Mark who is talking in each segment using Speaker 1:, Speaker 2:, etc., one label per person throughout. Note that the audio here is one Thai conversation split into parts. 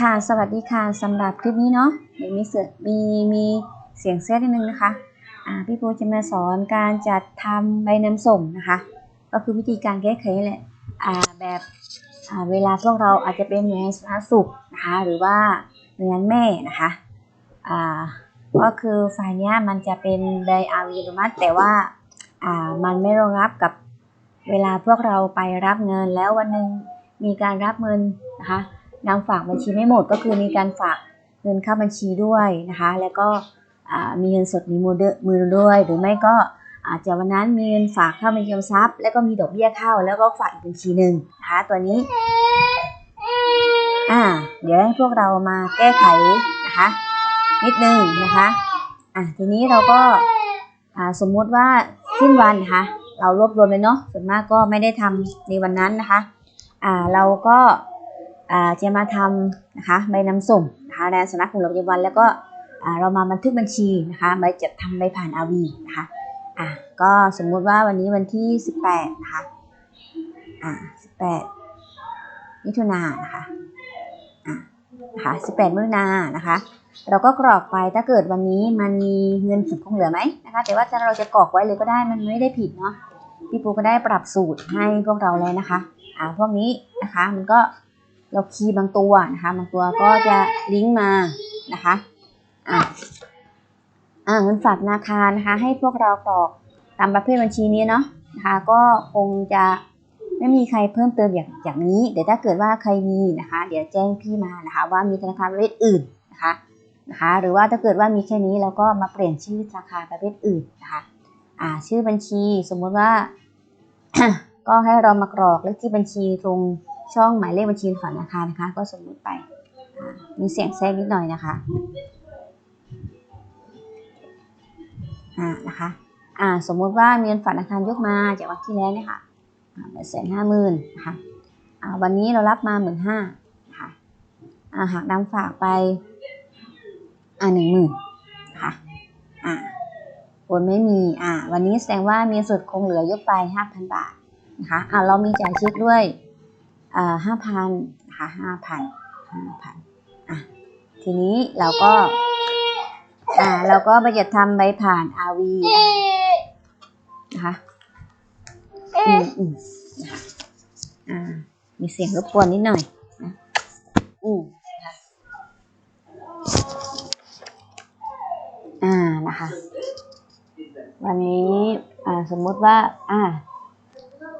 Speaker 1: ค่ะ สวัสดีค่ะสำหรับคลิปนี้เนาะเดี๋ยวมีเสียงมีมีเสียงแทรกนิดนึงนะคะอ่าพี่ปูจะมาสอนการจัดทำใบนำส่งนะคะ ก็คือวิธีการแก้ไขแหละอ่าแบบอ่าเวลาพวกเราอาจจะเป็นหน่วยงานสาธารณสุขนะคะหรือว่าหน่วยงานแม่นะคะอ่าก็คือไฟล์นี้มันจะเป็นไดอาร์วีอัตโนมัติแต่ว่าอ่ามันไม่รองรับกับเวลาพวกเราไปรับเงินแล้ววันหนึ่ง มีการรับเงินนะคะนำฝากบัญชีไม่หมดก็คือมีการฝากเงินเข้าบัญชีด้วยนะคะ แล้วก็มีเงินสดในมือด้วยมือด้วย หรือไม่ก็อาจจะวันนั้นมีเงินฝากเข้าบัญชีออมทรัพย์ แล้วก็มีดอกเบี้ยเข้า แล้วก็ฝากอีกบัญชีหนึ่งนะคะตัวนี้อ่าเดี๋ยวให้พวกเรามาแก้ไขนะคะ นิดนึงนะคะอะทีนี้เราก็อ่าสมมุติว่าสิ้นวันนะคะเรารวบรวมเลยเนาะส่วนมากก็ไม่ได้ทำในวันนั้นนะคะ เราก็จะมาทำนะคะใบนำส่งนะคะในสนักของเราปัจจุบันแล้วก็เรามาบันทึกบัญชีนะคะใบจัดทำใบผ่านอาวีนะคะอะก็สมมุติว่าวันนี้วันที่ 18นะคะอ่า18มิถุนายนนะคะอะนะคะ18มิถุนายนนะคะ เราก็กรอกไปถ้าเกิดวันนี้มันมีเงินสดคงเหลือไหมนะคะ แต่ว่าถ้าเราจะกรอกไว้เลยก็ได้มันไม่ได้ผิดเนาะพี่ปูก็ได้ปรับสูตรให้พวกเราแล้วนะคะ อ่าพวกนี้นะคะ มันก็เราคีย์บางตัวนะคะ บางตัวก็จะลิงก์มานะคะอ่าอ่าเงินฝากธนาคารนะคะ ให้พวกเรากรอกตามประเภทบัญชีนี้เนาะนะคะ ก็คงจะไม่มีใครเพิ่มเติมอย่างอย่างนี้ เดี๋ยวถ้าเกิดว่าใครมีนะคะ เดี๋ยวแจ้งพี่มานะคะ ว่ามีธนาคารประเภทอื่นนะคะนะคะ หรือว่าถ้าเกิดว่ามีแค่นี้เราก็มาเปลี่ยนชื่อธนาคารประเภทอื่นนะคะ อ่า ชื่อบัญชีสมมติว่า ก็ให้เรามากรอกเลขที่บัญชีตรงช่องหมายเลขบัญชีฝันธนาคารนะคะ ก็สมมุติไป มีเสียงแทรกนิดหน่อยนะคะอ่านะคะอ่าสมมุติว่ามีเงินฝากธนาคารยกมาจากวันที่แล้วเนี่ยค่ะแสนห้าหมื่นนะคะอ่าวันนี้เรารับมาหมื่นห้านะคะอ่าหากนำฝากไปอ่าหนึ่งหมื่นนะคะอ่าโอนไม่มีอ่าวันนี้แสดงว่ามีส่วนคงเหลือยกไปห้าพันบาท นะคะอ่าเรามีจ่ายเช็คด้วยอ่าห้าพันนะคะห้าพันห้าพันอะทีนี้เราก็อ่าเราก็ไปจะทำใบผ่าน RV นะคะอืมอืมนะคะอ่ามีเสียงรบกวนนิดหน่อยนะอืมนะคะอ่านะคะ วันนี้อ่าสมมุติว่าอ่า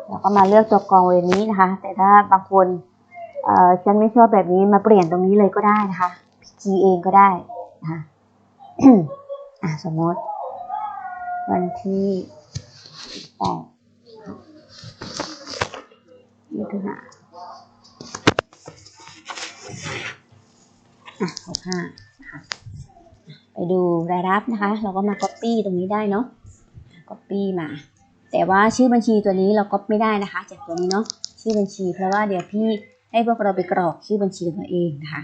Speaker 1: เราก็มาเลือกตัวกรองเวนี้นะคะ แต่ถ้าบางคนเอ่อฉันไม่ชอบแบบนี้มาเปลี่ยนตรงนี้เลยก็ได้นะคะคีเองก็ได้นะคะอะสมมติ วันที่แปดมิถุนาอะหกห้านะคะไปดูรายรับนะคะ เราก็มา copy ตรงนี้ได้เนาะ copy มา แต่ว่าชื่อบัญชีตัวนี้เราก็ไม่ได้นะคะจากตัวนี้เนาะชื่อบัญชี เพราะว่าเดี๋ยวพี่ให้พวกเราไปกรอกชื่อบัญชีตัวเองนะคะ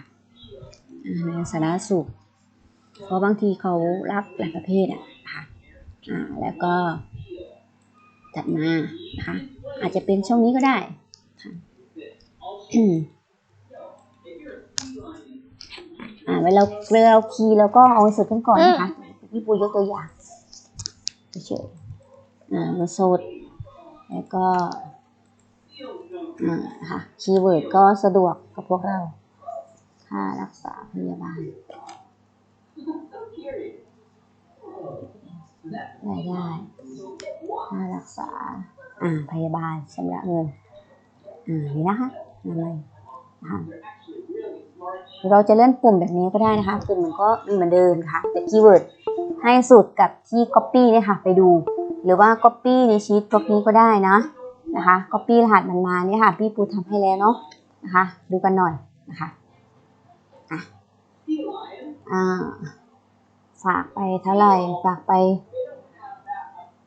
Speaker 1: อ่าในสารสุขเพราะบางทีเขารับหลายประเภทอะนะคะอ่าแล้วก็จัดมานะคะอาจจะเป็นช่องนี้ก็ได้ค่ะอ่าเวลาเวลาเราคีย์เราก็เอาสุดขึ้นก่อนนะคะพี่ปูยกตัวอย่างเฉย ๆอ่าเงินสด แล้วก็อ่าค่ะคีย์เวิร์ดก็สะดวกกับพวกเรา ค่ารักษาพยาบาลรายได้ค่ารักษาอ่าพยาบาลชำระเงินอ่านี่นะคะอะไรนะคะเราจะเลื่อนปุ่มแบบนี้ก็ได้นะคะปุ่มมันก็มีเหมือนเดิมค่ะแต่คีย์เวิร์ดให้สุดกับที่ copy เนี่ยค่ะ ไปดู หรือว่า copy ในชีตพวกนี้ก็ได้นะนะคะ copy รหัสมันมาเนี่ยค่ะ พี่ปูทำให้แล้วเนาะนะคะ ดูกันหน่อยนะคะอะอ่าฝากไปเท่าไหร่ฝากไป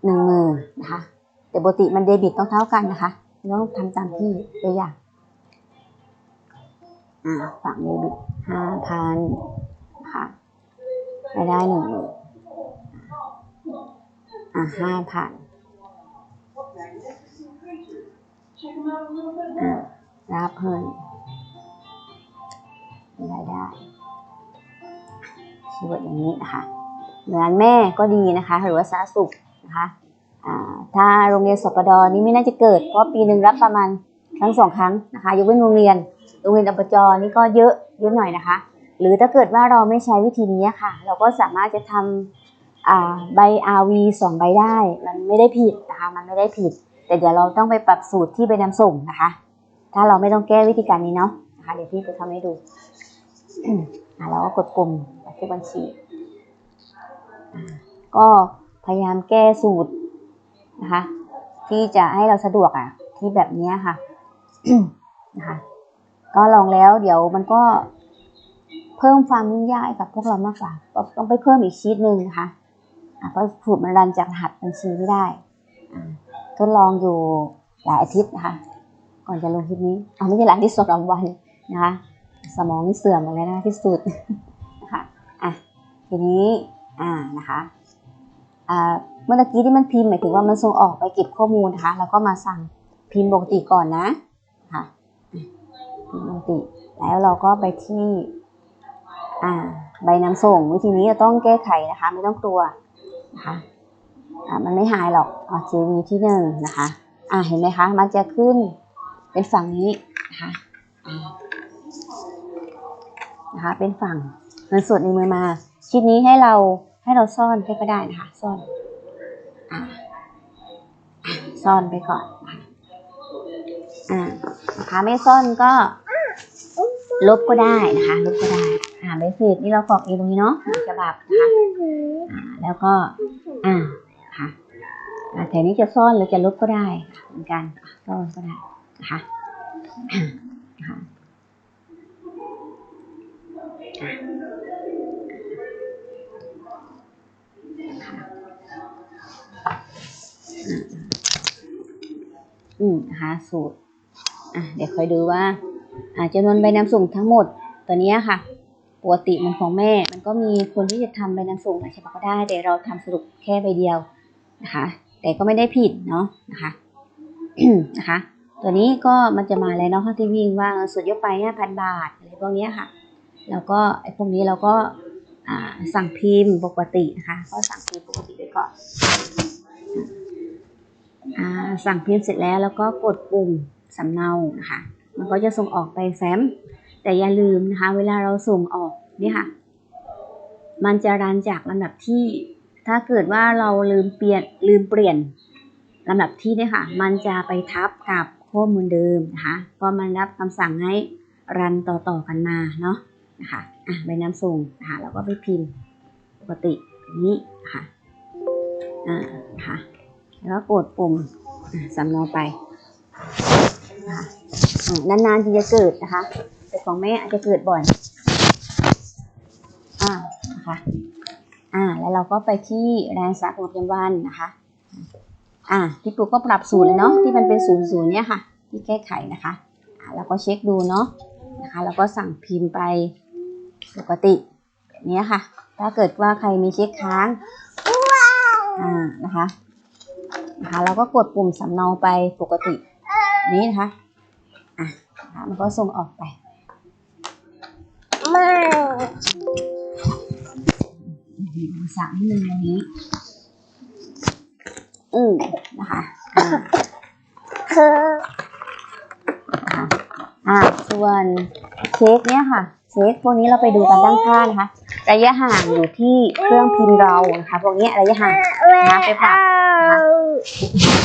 Speaker 1: หนึ่งหมื่นนะคะแต่ปกติมันเดบิตต้องเท่ากันนะคะต้องทำตามที่ตัวอย่างอ่าฝากเดบิตห้าพันนะคะรายได้หนึ่งหมื่น อะห้าพันอ่ารับเพิ่นมีรายได้คีย์เวิร์ดอย่างนี้นะคะงานแม่ก็ดีนะคะ หรือว่าสาธารณสุขนะคะอ่าถ้าโรงเรียนสปดนี่ไม่น่าจะเกิด เพราะปีหนึ่งรับประมาณครั้งสองครั้งนะคะ ยกเว้นโรงเรียน โรงเรียนอบจนี่ก็เยอะเยอะหน่อยนะคะ หรือถ้าเกิดว่าเราไม่ใช้วิธีนี้ค่ะ เราก็สามารถจะทำอ่า ใบ RV สองใบได้ มันไม่ได้ผิดนะคะ มันไม่ได้ผิด แต่เดี๋ยวเราต้องไปปรับสูตรที่ใบนำส่งนะคะ ถ้าเราไม่ต้องแก้วิธีการนี้เนาะนะคะ เดี๋ยวพี่จะทำให้ดูอะเราก็กดปุ่มบันทึกบัญชี ก็พยายามแก้สูตรนะคะ ที่จะให้เราสะดวกอะ ที่แบบนี้ค่ะนะคะก็ลองแล้วเดี๋ยวมันก็เพิ่มความยุ่งยากให้กับพวกเรามากกว่าก็ต้องไปเพิ่มอีกชีตหนึ่งนะคะ อะเพราะสูตรมันรันจากรหัสบัญชีไม่ได้อ่าทดลองอยู่หลายอาทิตย์นะคะก่อนจะลงคลิปนี้เอาไม่ใช่หลายอาทิตย์สองสามวันนะคะ สมองนี่เสื่อมหมดแล้วนะที่สุดนะคะอะทีนี้อ่านะคะอ่าเมื่อตะกี้ที่มันพิมพ์หมายถึงว่ามันส่งออกไปเก็บข้อมูลนะคะแล้วก็มาสั่งพิมพ์ปกติก่อนนะค่ะพิมพ์ปกติ แล้วเราก็ไปที่อ่าใบนำส่ง วิธีนี้เราต้องแก้ไขนะคะ ไม่ต้องกลัว นะคะอ่ามันไม่หายหรอกเอา JV ที่หนึ่งนะคะอ่าเห็นไหมคะมันจะขึ้นเป็นฝั่งนี้นะคะอ่านะคะ เป็นฝั่งเงินสดในมือมา ชิ้นนี้ให้เราให้เราซ่อนไปก็ได้นะคะ ซ่อนอ่าซ่อนไปก่อนอ่านะคะไม่ซ่อนก็ลบก็ได้นะคะ ลบก็ได้ อ่าใบสร็จนี่เรากรอกเองตรงนี้เนาะฉบับนะคะ แล้วก็อ่าค่ะแถวนี้จะซ่อนหรือจะลบก็ได้เหมือนกันซ่อนก็ได้นะคะค่ะอืมนะคะสูตร อะ เดี๋ยวคอยดูว่า อ่าจำนวนใบนำส่งทั้งหมดตัวนี้ค่ะ ปกติมันของแม่ มันก็มีคนที่จะทำใบนำส่งหลายฉบับก็ได้ แต่เราทำสรุปแค่ใบเดียวนะคะ แต่ก็ไม่ได้ผิดเนาะนะคะนะคะ ตัวนี้ก็มันจะมาแล้วเนาะที่วิ่งว่าเงินสดไปห้าพันบาทอะไรพวกนี้ค่ะ แล้วก็ไอ้พวกนี้เราก็สั่งพิมพ์ปกตินะคะก็สั่งพิมพ์ปกติไปก่อนอสั่งพิมพ์เสร็จแล้วแล้วก็กดปุ่มสำเนานะคะ มันก็จะส่งออกไปแฟ้ม แต่อย่าลืมนะคะ เวลาเราส่งออกเนี่ยค่ะ มันจะรันจากลำดับที่ ถ้าเกิดว่าเราลืมเปลี่ยนลืมเปลี่ยนลำดับที่เนี่ยค่ะ มันจะไปทับกับข้อมูลเดิมนะคะก็มันรับคำสั่งให้รันต่อๆกันมาเนาะนะคะอะใบนำส่งนะคะแล้วก็ไปพิมพ์ปกตินี้นะคะอ่านะคะแล้วก็กดปุ่มสำเนาไปนะคะอ่านานๆทีจะเกิดนะคะ แต่ของแม่อาจจะเกิดบ่อย อ่า นะคะ อ่า แล้วเราก็ไปที่แรงสากลประจำวันนะคะ อ่าพี่ปุ๊กก็ปรับสูตรเลยเนาะ ที่มันเป็นศูนย์ศูนย์เนี่ยค่ะ ที่แก้ไขนะคะ อ่า แล้วก็เช็คดูเนาะ นะคะ แล้วก็สั่งพิมพ์ไปปกติแบบนี้ค่ะ ถ้าเกิดว่าใครมีเช็คค้าง อ่า นะคะ นะคะเราก็กดปุ่มสำเนาไปปกตินี้นะคะ อะนะคะมันก็ส่งออกไป
Speaker 2: ไม่
Speaker 1: ดูสามหนึ่งอันนี้ อืมนะคะอ่า
Speaker 2: คือ
Speaker 1: นะคะอ่าส่วนเช็คเนี่ยค่ะเช็คพวกนี้เราไปดูกันตั้งค่านะคะ ระยะห่างอยู่ที่เครื่องพิมพ์เรานะคะพวกนี้ระยะห่าง
Speaker 2: แม่
Speaker 1: นะไปปรับ
Speaker 2: เอา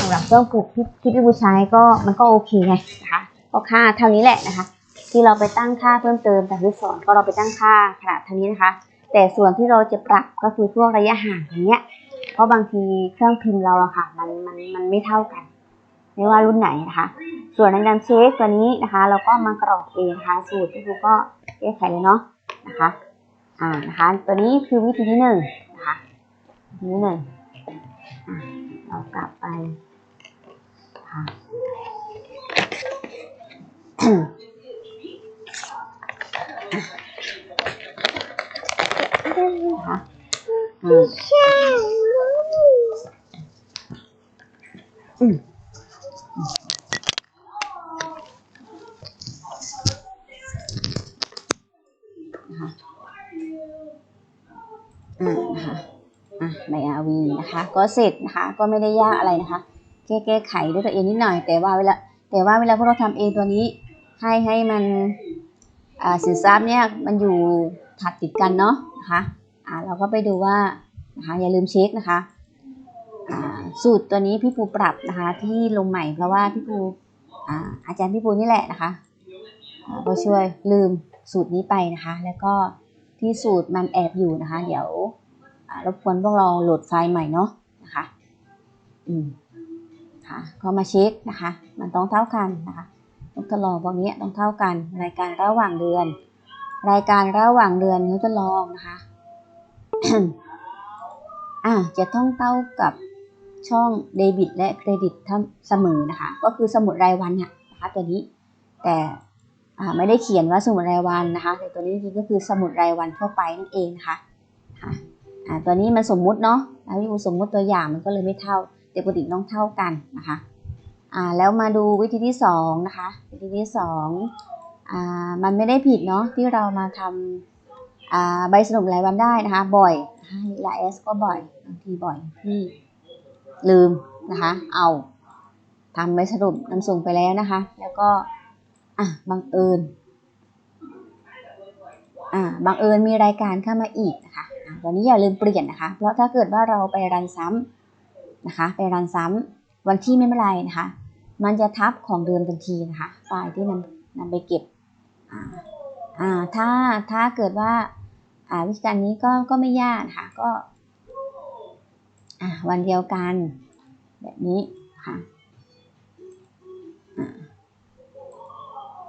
Speaker 1: สำหรับเครื่องปลูกที่ที่พี่บูใช้ก็มันก็โอเคไงนะคะก็ค่าเท่านี้แหละนะคะ ที่เราไปตั้งค่าเพิ่มเติมจากที่สอนก็เราไปตั้งค่าขนาดเท่านี้นะคะ แต่ส่วนที่เราจะปรับก็คือพวกระยะห่างอย่างเงี้ย เพราะบางทีเครื่องพิมพ์เราอะค่ะ มันมันมันไม่เท่ากัน ไม่ว่ารุ่นไหนนะคะ ส่วนในการเช็คตัวนี้นะคะ เราก็มากรอกเองนะคะสูตรที่ครูก็แก้ไขเลยเนาะนะคะ อ่านะคะ ตัวนี้คือวิธีที่หนึ่งนะคะวิธีที่หนึ่งเรากลับไปค่ะ ได้เลยคะอืม
Speaker 2: อืมอ่านะคะ
Speaker 1: อะใบอาวีนะคะ ก็เสร็จนะคะ ก็ไม่ได้ยากอะไรนะคะ แค่แก้ไขด้วยตัวเองนิดหน่อย แต่ว่าเวลา แต่ว่าเวลาพวกเราทำเองตัวนี้ ให้ให้มันสินทรัพย์เนี่ย มันอยู่ ถัดติดกันเนาะนะคะอ่าเราก็ไปดูว่านะคะอย่าลืมเช็คนะคะอ่าสูตรตัวนี้พี่ปูปรับนะคะที่ลงใหม่เพราะว่าพี่ปูอ่าอาจารย์พี่ปูนี่แหละนะคะอ่าก็ช่วยลืมสูตรนี้ไปนะคะ แล้วก็ที่สูตรมันแอบอยู่นะคะ เดี๋ยวรบกวนพวกเราโหลดไฟล์ใหม่เนาะนะคะอืมค่ะก็มาเช็คนะคะ มันต้องเท่ากันนะคะต้องทดลองพวกนี้ต้องเท่ากันรายการระหว่างเดือน รายการระหว่างเดือนนี้ทดลองนะคะ อ่าจะต้องเท่ากับช่องเดบิตและเครดิตเสมอนะคะ ก็คือสมุดรายวันเนี่ยนะคะตัวนี้ แต่ไม่ได้เขียนว่าสมุดรายวันนะคะแต่ตัวนี้จริงๆก็คือสมุดรายวันทั่วไปนั่นเองนะคะค่ะตัวนี้มันสมมุติเนาะแล้วที่สมมุติตัวอย่างมันก็เลยไม่เท่าแต่ปกติต้องเท่ากันนะคะอ่าแล้วมาดูวิธีที่สองนะคะวิธีที่สอง มันไม่ได้ผิดเนาะที่เรามาทำใบสรุปรายวันได้นะคะ บ่อยลาเอสก็บ่อยบางทีบ่อยที่ลืมนะคะ เอาทำใบสรุปนำส่งไปแล้วนะคะ แล้วก็อะบังเอิญอ่าบังเอิญมีรายการเข้ามาอีกนะคะวันนี้อย่าลืมเปลี่ยนนะคะ เพราะถ้าเกิดว่าเราไปรันซ้ำนะคะ ไปรันซ้ำวันที่ไม่เป็นไรนะคะ มันจะทับของเดิมทันทีนะคะ ไฟล์ที่นำนำไปเก็บ ถ้าถ้าเกิดว่าอ่าวิธีการนี้ก็ก็ไม่ยากนะคะก็อ่าวันเดียวกัน แบบนี้ค่ะอ่า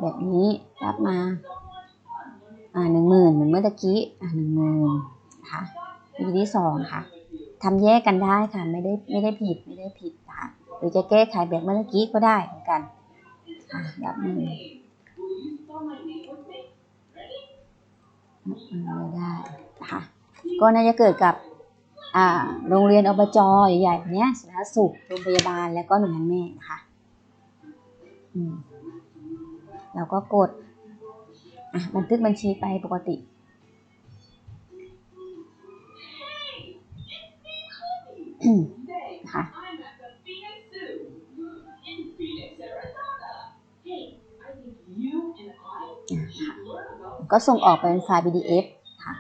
Speaker 1: แบบนี้รับมาอ่าหนึ่งหมื่นเหมือนเมื่อตะกี้อ่าหนึ่งหมื่นนะคะวิธีที่สองค่ะทำแยกกันได้ค่ะไม่ได้ไม่ได้ผิดไม่ได้ผิดนะคะหรือจะแก้ไขแบบเมื่อกี้ก็ได้เหมือนกันอะแบบนี้ ไม่ได้นะคะก็น่าจะเกิดกับอ่าโรงเรียนอบจใหญ่ๆแบบเนี้ยสาธารณสุขโรงพยาบาลแล้วก็หน่วยงานแม่นะคะอืมเราก็กดอะบันทึกบัญชีไปปกติค่ะ ก็ส่งออกเป็นไฟล์ PDF ค่ะ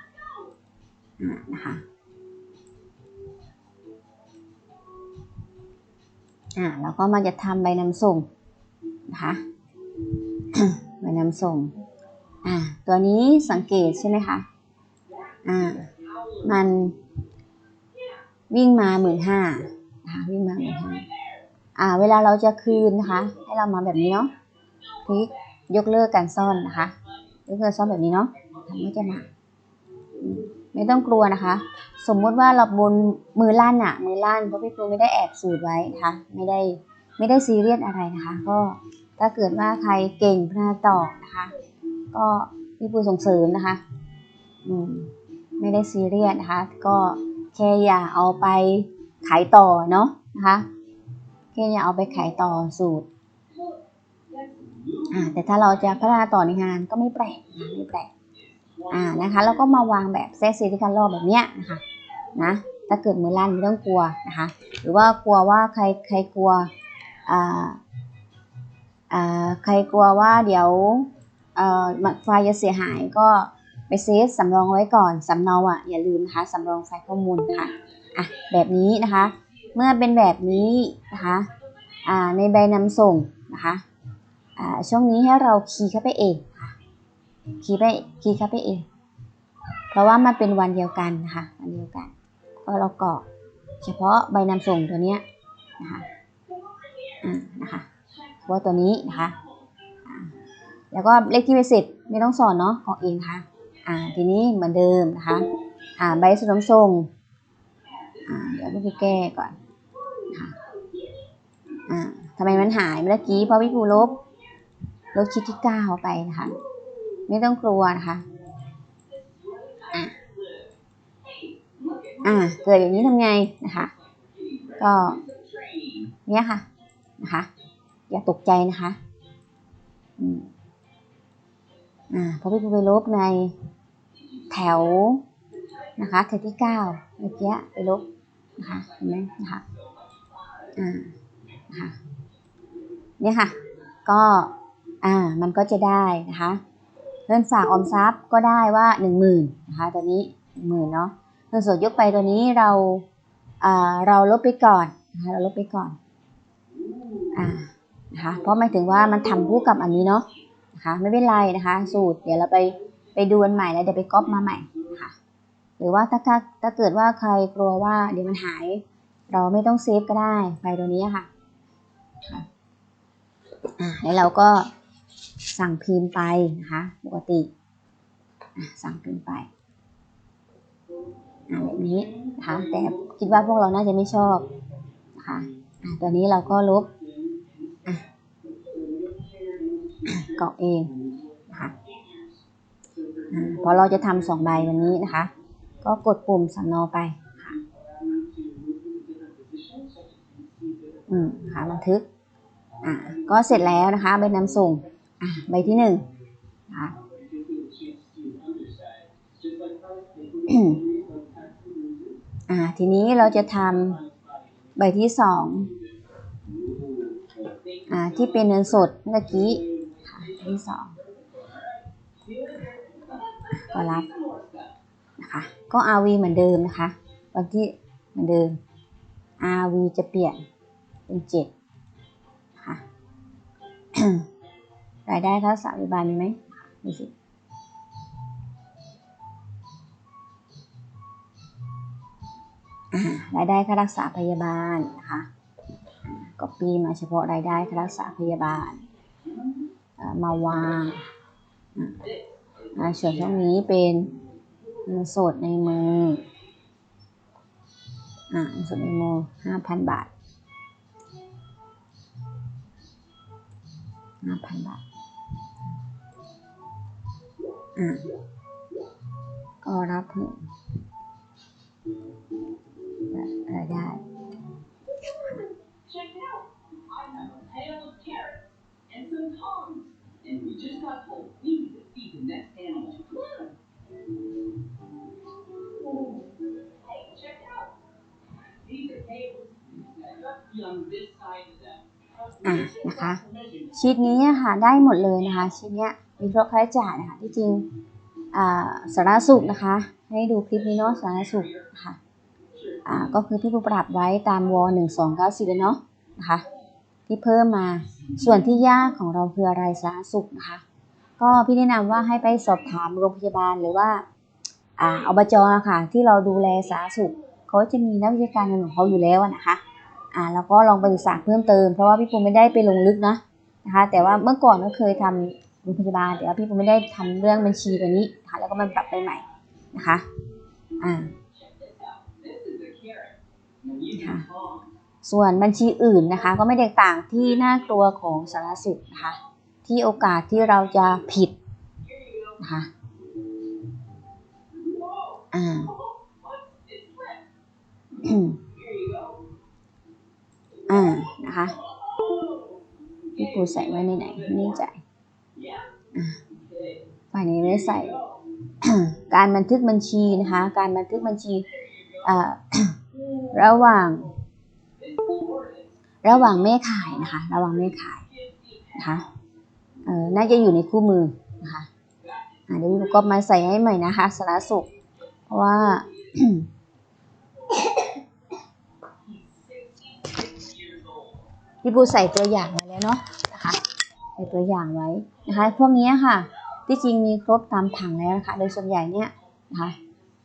Speaker 1: อ่านะคะอ่าแล้วก็มาจะทำใบนำส่งนะคะใบนำส่งอ่าตัวนี้สังเกตใช่ไหมคะอ่ามันวิ่งมาหมื่นห้านะคะวิ่งมาหมื่นห้าอ่าเวลาเราจะคืนนะคะ ให้เรามาแบบนี้เนาะคลิกยกเลิกการซ่อนนะคะ กเลิกซ่อนแบบนี้เนาะทำไม่จะมาไม่ต้องกลัวนะคะ สมมุติว่าเราบนมือลั่นอะมือลั่นเพราะพี่ครูไม่ได้แอบสูตรไว้นะคะไม่ได้ไม่ได้ซีเรียสอะไรนะคะ ก็ถ้าเกิดว่าใครเก่งพัฒนาต่อนะคะ ก็พี่ครูส่งเสริมนะคะ อืมไม่ได้ซีเรียสนะคะ ก็แค่อย่าเอาไปขายต่อเนาะนะคะแค่อย่าเอาไปขายต่อสูตร อ่าแต่ถ้าเราจะพัฒนาต่อในงานก็ไม่แปลกนะไม่แปลกอ่านะคะแล้วก็มาวางแบบเซตซีที่คันรอบแบบเนี้ยนะคะนะถ้าเกิดมือลั่นไม่ต้องกลัวนะคะหรือว่ากลัวว่าใครใครกลัวอ่าอ่าใครกลัวว่าเดี๋ยวเอ่อไฟล์จะเสียหายก็ไปเซฟสำรองไว้ก่อนสำเนาอะอย่าลืมนะคะสำรองไฟล์ข้อมูลค่ะอะแบบนี้นะคะ เมื่อเป็นแบบนี้นะคะอ่าในใบนำส่งนะคะ ช่วงนี้ให้เราคีย์เข้าไปเองค่ะ คีย์ไป คีย์เข้าไปเอง เพราะว่ามันเป็นวันเดียวกันนะคะวันเดียวกัน ก็เรากรอกเฉพาะใบนำส่งตัวเนี้ยนะคะอ่านะคะเพราะตัวนี้นะคะ แล้วก็เลขที่ไปเสร็จไม่ต้องสอนเนาะกรอกเองค่ะ อ่า ทีนี้เหมือนเดิมนะคะ อ่า ใบสนมส่ง อ่า เดี๋ยวพี่แก้ก่อน ค่ะ อ่าทำไมมันหายเมื่อกี้เพราะพี่ปูลบ ลบชิดที่เก้าไปนะคะ ไม่ต้องกลัวนะคะอะอ่าเกิดอย่างนี้ทำไงนะคะ ก็เนี้ยค่ะนะคะ อย่าตกใจนะคะอืมอ่าพราะพี่ปูไปลบในแถวนะคะแถวที่เก้าเมื่อกี้ไปลบนะคะเห็นไหมนะคะอ่านะคะเนี่ยค่ะ ก็ อ่ามันก็จะได้นะคะเงินฝากออมทรัพย์ก็ได้ว่าหนึ่งหมื่นนะคะตัวนี้หมื่นเนาะเงินสดยกไปตัวนี้เราอ่าเราลบไปก่อนนะคะเราลบไปก่อนอ่านะคะเพราะหมายถึงว่ามันทำคู่กับอันนี้เนาะนะคะไม่เป็นไรนะคะ สูตรเดี๋ยวเราไปไปดูอันใหม่แล้วเดี๋ยวไปก๊อปมาใหม่นะคะหรือว่าถ้าถ้าถ้าเกิดว่าใครกลัวว่าเดี๋ยวมันหาย เราไม่ต้องเซฟก็ได้ไฟตัวนี้ค่ะอ่าแล้วเราก็ สั่งพิมพ์ไปนะคะปกติสั่งพิมพ์ไปแบบนี้นะคะแต่คิดว่าพวกเราน่าจะไม่ชอบนะคะตัวนี้เราก็ลบอะอะกรอกเองนะคะพอเราจะทำสองใบวันนี้นะคะ ก็กดปุ่มสำเนาไปค่ะอืมค่ะบันทึกอ่าก็เสร็จแล้วนะคะใบนำส่ง ใบที่หนึ่งนะอ่าทีนี้เราจะทำใบที่สองอ่าที่เป็นเงินสดเมื่อกี้ค่ะที่สองก็รับนะคะก็ RV เหมือนเดิมนะคะ วันที่เหมือนเดิม RV จะเปลี่ยนเป็นเจ็ดค่ะ รายได้ค่ารักษาพยาบาลมีไหมดูสิรายได้ค่ารักษาพยาบาลนะคะก็ปีมาเฉพาะรายได้ค่ารักษาพยาบาลมาวางอะอ่าส่วนช่วงนี้เป็นเงินสดในมืออ่าเงินสดในมือห้าพันบาทห้าพันบาท ก็รับเพิ่รายได้อะนะคะ ชีทนี้ค่ะได้หมดเลยนะคะชีทเนี้ย มีครบค่าใช้จ่ายนะคะ ที่จริงสารสุขนะคะ ให้ดูคลิปนี้เนาะสารสุขนะคะอ่าก็คือที่ผู้ปรับไว้ตามวหนึ่งสองเก้าสี่เนาะนะคะ ที่เพิ่มมาส่วนที่ยากของเราคืออะไรสารสุขนะคะ ก็พี่แนะนำว่าให้ไปสอบถามโรงพยาบาลหรือว่าอาอบจอะค่ะ ที่เราดูแลสารสุขเขาจะมีนักวิชาการของเขาอยู่แล้วนะคะอ่าแล้วก็ลองไปศึกษาเพิ่มเติมเพราะว่าพี่ปูไม่ได้ไปลงลึกนะนะคะ แต่ว่าเมื่อก่อนก็เคยทำ โรงพยาบาลแต่ว่าพี่ปูไม่ได้ทำเรื่องบัญชีตัวนี้นะคะแล้วก็มันปรับไปใหม่นะคะอ่า
Speaker 2: This is a carrot. And you
Speaker 1: Huh.
Speaker 2: can tongs.
Speaker 1: ส่วนบัญชีอื่นนะคะ ก็ไม่แตกต่างที่น่ากลัวของสารสุขนะคะที่โอกาสที่เราจะผิดนะคะอ่าอ่านะคะพี่ปูใส่ไว้ในไหนไม่แน่ใจ ฝ่ายนี้ไม่ได้ใส่ การบันทึกบัญชีนะคะ การบันทึกบัญชีระหว่าง ระหว่างแม่ขายนะคะ ระหว่างแม่ขายนะคะน่าจะอยู่ในคู่มือนะคะเดี๋ยวพี่ประกอบมาใส่ให้ใหม่นะคะสารสุข เพราะว่าพี่ปูใส่ตัวอย่างมาแล้วเนาะ ส่ตัวอย่างไว้นะคะพวกนี้ค่ะที่จริงมีครบตามผังแล้วนะคะโดยส่วนใหญ่เนี่ยนะคะ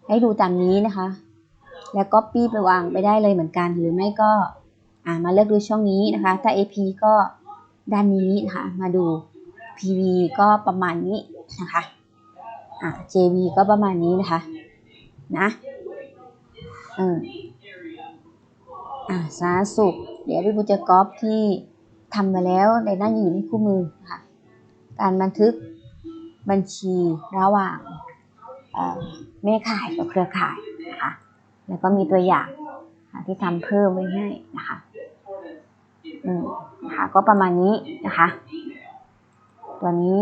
Speaker 1: ให้ดูตามนี้นะคะ แล้วก็ปี้ไปวางไปได้เลยเหมือนกัน หรือไม่ก็อ่ามาเลือกดูช่องนี้นะคะ ถ้า AP ก็ด้านนี้นะคะมาดู PV ก็ประมาณนี้นะคะอ่า JV ก็ประมาณนี้นะคะนะเอออ่าสาสุข เดี๋ยวพี่ปูจะก๊อปที่ ทำมาแล้วในนั่นอยู่ในคู่มือนะคะการบันทึกบัญชีระหว่างแม่ข่ายกับเครือข่ายนะคะแล้วก็มีตัวอย่างที่ทำเพิ่มไว้ให้นะคะอืมนะคะก็ประมาณนี้นะคะ ตัวนี้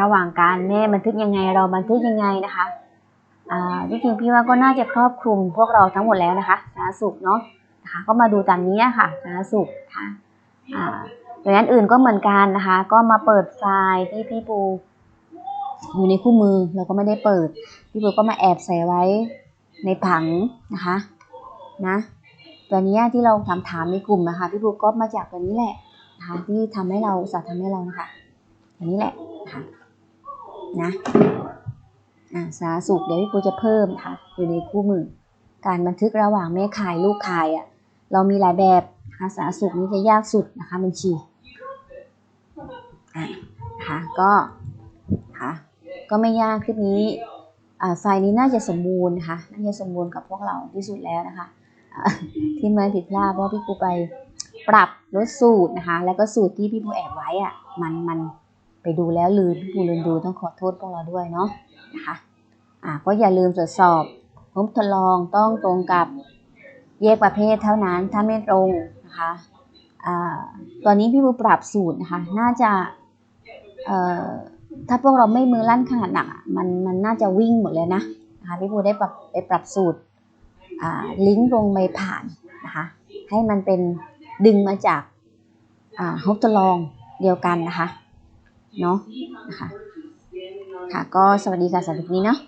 Speaker 1: ระหว่างการแม่บันทึกยังไงเราบันทึกยังไงนะคะอ่าที่จริงพี่ว่าก็น่าจะครอบคลุมพวกเราทั้งหมดแล้วนะคะสาธารณสุขเนาะนะคะก็มาดูตามนี้ค่ะสาธารณสุขค่ะ อ่าหน่วยงานอื่นก็เหมือนกันนะคะ ก็มาเปิดไฟล์ที่พี่ปูอยู่ในคู่มือเราก็ไม่ได้เปิด พี่ปูก็มาแอบใส่ไว้ในผังนะคะนะตัวนี้ที่เราถามถามในกลุ่มนะคะพี่ปูก็มาจากตัวนี้แหละนะคะที่ทำให้เราสาทำให้เรานะคะตัวนี้แหละนะคะนะอ่าสารสุขเดี๋ยวพี่ปูจะเพิ่มนะคะอยู่ในคู่มือ การบันทึกระหว่างแม่ขายลูกขายอะเรามีหลายแบบ นะคะสาธารณสุขนี้จะยากสุดนะคะบัญชีอะนะคะก็นะคะก็ไม่ยากคลิปนี้ไฟล์นี้น่าจะสมบูรณ์นะคะน่าจะสมบูรณ์กับพวกเราที่สุดแล้วนะคะที่มันผิดพลาดเพราะพี่ปูไปปรับลดสูตรนะคะ แล้วก็สูตรที่พี่ปูแอบไว้อะมันมันไปดูแล้วลืมพี่ปูลืมดูต้องขอโทษพวกเราด้วยเนาะนะคะอ่าก็อย่าลืมตรวจสอบงบทดลองต้องตรงกับแยกประเภทเท่านั้นถ้าไม่ตรง นะคะอตอนนี้พี่บูปรับสูตรนะคะน่าจะถ้าพวกเราไม่มือลั่นขนาดหนักมันมันน่าจะวิ่งหมดเลยนะนะคะพี่บูได้ปรับไปปรับสูตรลิงก์ลงใบผ่านนะคะให้มันเป็นดึงมาจากอ่างบทดลองเดียวกันนะคะเนาะนะคะค่ะก็สวัสดีค่ะสำหรับนี้เนาะ